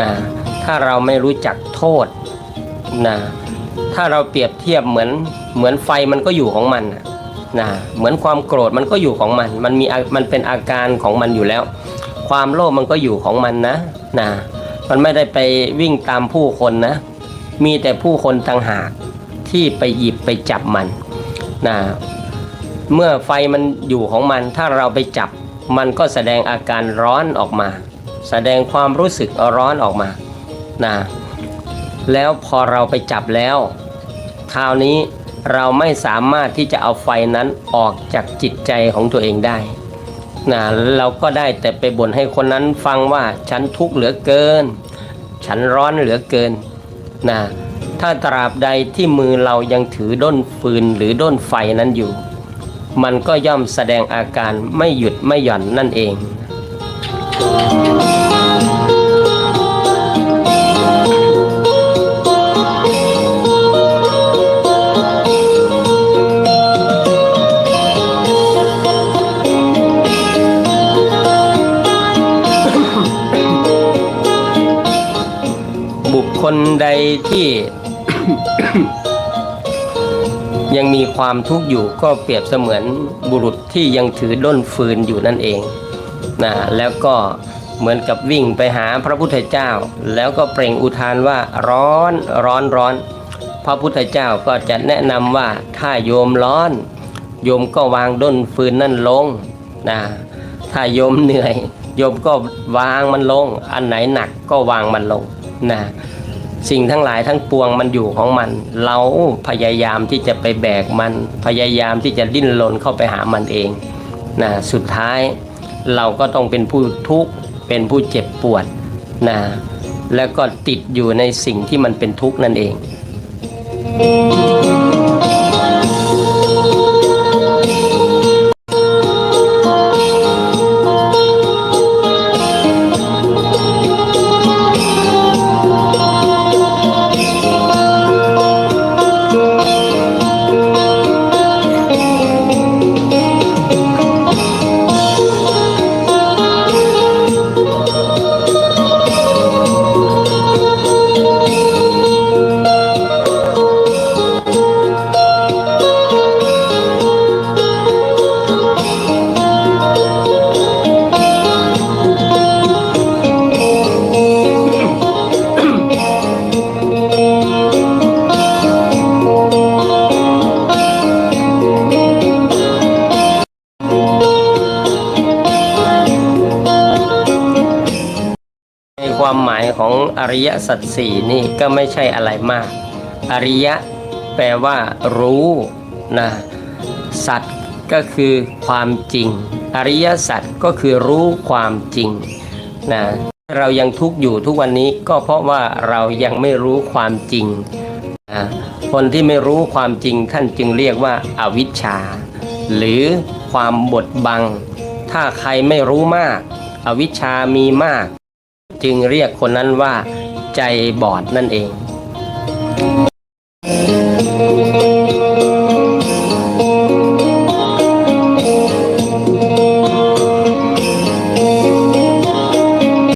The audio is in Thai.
นะถ้าเราไม่รู้จักโทษนะถ้าเราเปรียบเทียบเหมือนเหมือนไฟมันก็อยู่ของมันนะเหมือนความโกรธมันก็อยู่ของมัน มันมีมันเป็นอาการของมันอยู่แล้ว ความโลภมันก็อยู่ของมันนะนะมันไม่ได้ไปวิ่งตามผู้คนนะ มีแต่ผู้คนต่างหากที่ไปหยิบไปจับมันนะเมื่อไฟมันอยู่ของมัน ถ้าเราไปจับมันก็แสดงอาการร้อนออกมา แสดงความรู้สึกร้อนออกมานะแล้วพอเราไปจับแล้วคราวนี้เราไม่สามารถที่จะเอาไฟนั้นออกจากจิตใจของตัวเองได้นะเราก็ได้แต่ไปบ่นให้คนนั้นฟังว่าฉันทุกข์เหลือเกิน ฉันร้อนเหลือเกินนะถ้าตราบใดที่มือเรายังถือด้นฟืนหรือด้นไฟนั้นอยู่ มันก็ย่อมแสดงอาการไม่หยุดไม่หย่อนนั่นเอง บุคคลใดที่ ยังมีความทุกข์อยู่ก็เปรียบเสมือนบุรุษที่ยังถือด้นฟืนอยู่นั่นเอง นะแล้วก็เหมือนกับวิ่งไปหาพระพุทธเจ้า แล้วก็เปล่งอุทานว่าร้อนร้อนร้อน พระพุทธเจ้าก็จะแนะนำว่าถ้าโยมร้อน โยมก็วางด้นฟืนนั่นลงนะถ้าโยมเหนื่อย โยมก็วางมันลง อันไหนหนักก็วางมันลงนะสิ่งทั้งหลายทั้งปวงมันอยู่ของมัน เราพยายามที่จะไปแบกมัน พยายามที่จะดิ้นรนเข้าไปหามันเองนะสุดท้าย เราก็ต้องเป็นผู้ทุกข์เป็นผู้เจ็บปวดนะแล้วก็ติดอยู่ในสิ่งที่มันเป็นทุกข์นั่นเอง ความหมายของอริยสัจสี่นี่ก็ไม่ใช่อะไรมาก อริยะแปลว่ารู้นะสัจก็คือความจริง อริยสัจก็คือรู้ความจริงนะเรายังทุกข์อยู่ทุกวันนี้ก็เพราะว่าเรายังไม่รู้ความจริงนะคนที่ไม่รู้ความจริงท่านจึงเรียกว่าอาวิชชา หรือความบดบัง ถ้าใครไม่รู้มาก อวิชชามีมาก จึงเรียกคนนั้นว่าใจบอดนั่นเอง